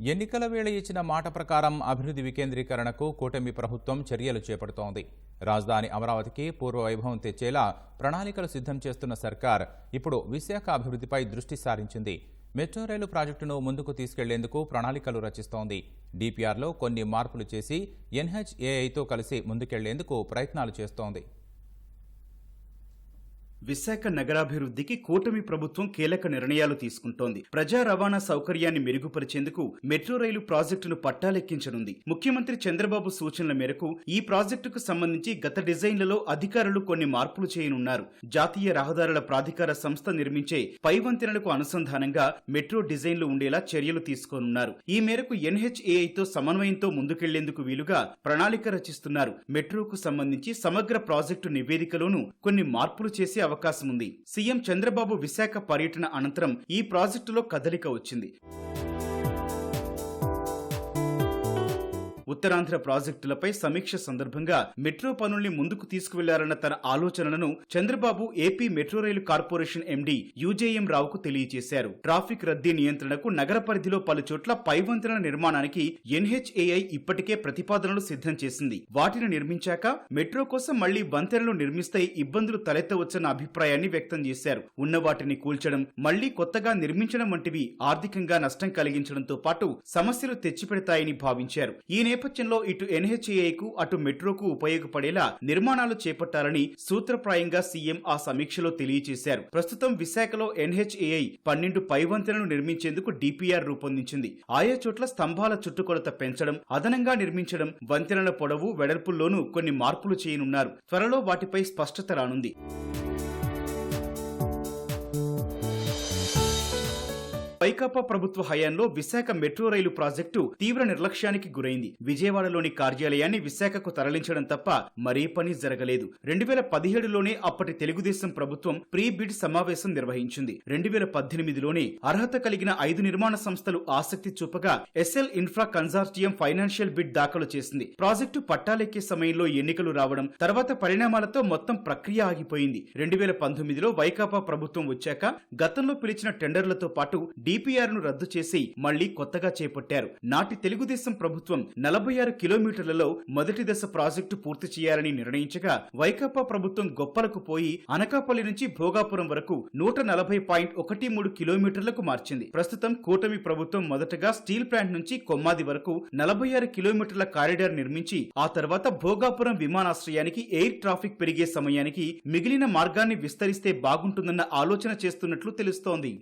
ఎన్నికల వేళ ఇచ్చిన మాట ప్రకారం అభివృద్ధి వికేంద్రీకరణకు కూటమి ప్రభుత్వం చర్యలు చేపడుతోంది. రాజధాని అమరావతికి పూర్వ వైభవం తెచ్చేలా ప్రణాళికలు సిద్ధం చేస్తున్న సర్కార్ ఇప్పుడు విశాఖ అభివృద్ధిపై దృష్టి సారించింది. మెట్రో రైలు ప్రాజెక్టును ముందుకు తీసుకెళ్ళేందుకు ప్రణాళికలు రచిస్తోంది. డిపిఆర్లో కొన్ని మార్పులు చేసి ఎన్హెచ్ఏఐతో కలిసి ముందుకెళ్ళేందుకు ప్రయత్నాలు చేస్తోంది. విశాఖ నగరాభివృద్ధికి కూటమి ప్రభుత్వం కీలక నిర్ణయాలు తీసుకుంటోంది. ప్రజా రవాణా సౌకర్యాన్ని మెరుగుపరిచేందుకు మెట్రో రైలు ప్రాజెక్టును పట్టాలెక్కించనుంది. ముఖ్యమంత్రి చంద్రబాబు సూచనల మేరకు ఈ ప్రాజెక్టుకు సంబంధించి గత డిజైన్లలో అధికారులు కొన్ని మార్పులు చేయనున్నారు. జాతీయ రహదారుల ప్రాధికార సంస్థ నిర్మించే పై వంతెనలకు అనుసంధానంగా మెట్రో డిజైన్లు ఉండేలా చర్యలు తీసుకోనున్నారు. ఈ మేరకు ఎన్హెచ్ఏఐతో సమన్వయంతో ముందుకెళ్ళేందుకు వీలుగా ప్రణాళిక రచిస్తున్నారు. మెట్రోకు సంబంధించి సమగ్ర ప్రాజెక్టు నివేదికలోనూ కొన్ని మార్పులు చేసే అవకాశం ఉంది సీఎం చంద్రబాబు విశాఖ పర్యటన అనంతరం ఈ ప్రాజెక్టులో కదలిక వచ్చింది. ఉత్తరాంధ్ర ప్రాజెక్టులపై సమీక్ష సందర్భంగా మెట్రో పనుల్ని ముందుకు తీసుకువెళ్ళారన్న తన ఆలోచనలను Chandrababu AP metro rail corporation MD UJM రావుకు తెలియజేశారు. ట్రాఫిక్ రద్దీ నియంత్రణకు నగర పరిధిలో పలు చోట్ల పైవంతెన నిర్మాణానికి ఎన్హెచ్ఏఐ ఇప్పటికే ప్రతిపాదనలు సిద్ధం చేసింది. వాటిని నిర్మించాక మెట్రో కోసం మళ్ళీ వంతెనలు నిర్మిస్తే ఇబ్బందులు తలెత్తవచ్చన్న అభిప్రాయాన్ని వ్యక్తం చేశారు. ఉన్న వాటిని కూల్చడం మళ్ళీ కొత్తగా నిర్మించడం వంటివి ఆర్థికంగా నష్టం కలిగించడంతో పాటు సమస్యలు తెచ్చిపెడతాయని భావించారు. ఈ నేపథ్యంలో ఇటు ఎన్హెచ్ఏకు అటు మెట్రోకు ఉపయోగపడేలా నిర్మాణాలు చేపట్టాలని సూత్రప్రాయంగా సీఎం ఆ సమీక్షలో తెలియజేశారు. ప్రస్తుతం విశాఖలో ఎన్హెచ్ఏఐ పన్నెండు పైవంతెలను నిర్మించేందుకు డిపిఆర్ రూపొందించింది. ఆయా చోట్ల స్తంభాల చుట్టుకొలత పెంచడం అదనంగా నిర్మించడం వంతెనల పొడవు వెడల్పుల్లోనూ కొన్ని మార్పులు చేయనున్నారు. త్వరలో వాటిపై స్పష్టత రానుంది. వైకాపా ప్రభుత్వ హయాంలో విశాఖ మెట్రో రైలు ప్రాజెక్టు తీవ్ర నిర్లక్ష్యానికి గురైంది. విజయవాడలోని కార్యాలయాన్ని విశాఖకు తరలించడం తప్ప మరే పని జరగలేదు. రెండు వేల పదిహేడులోనే అప్పటి తెలుగుదేశం ప్రభుత్వం ప్రీ బిడ్ సమావేశం నిర్వహించింది. రెండు వేల పద్దెనిమిదిలోనే అర్హత కలిగిన ఐదు నిర్మాణ సంస్థలు ఆసక్తి చూపగా SL infra consortium financial bid దాఖలు చేసింది. ప్రాజెక్టు పట్టాలెక్కే సమయంలో ఎన్నికలు రావడం తర్వాత పరిణామాలతో మొత్తం ప్రక్రియ ఆగిపోయింది. రెండు వేల పంతొమ్మిదిలో వైకాపా ప్రభుత్వం వచ్చాక గతంలో పిలిచిన టెండర్లతో పాటు డిపిఆర్ ను రద్దు చేసి మళ్ళీ కొత్తగా చేపట్టారు. నాటి తెలుగుదేశం ప్రభుత్వం నలభై ఆరు కిలోమీటర్లలో మొదటి దశ ప్రాజెక్టు పూర్తి చేయాలని నిర్ణయించగా వైకాపా ప్రభుత్వం గొప్పలకు పోయి అనకాపల్లి నుంచి భోగాపురం వరకు నూట నలభై పాయింట్ ఒకటి మూడు కిలోమీటర్లకు మార్చింది. ప్రస్తుతం కూటమి ప్రభుత్వం మొదటగా స్టీల్ ప్లాంట్ నుంచి కొమ్మాది వరకు నలభై ఆరు కిలోమీటర్ల కారిడార్ నిర్మించి ఆ తర్వాత భోగాపురం విమానాశ్రయానికి ఎయిర్ ట్రాఫిక్ పెరిగే సమయానికి మిగిలిన మార్గాన్ని విస్తరిస్తే బాగుంటుందన్న ఆలోచన చేస్తున్నట్లు తెలుస్తోంది.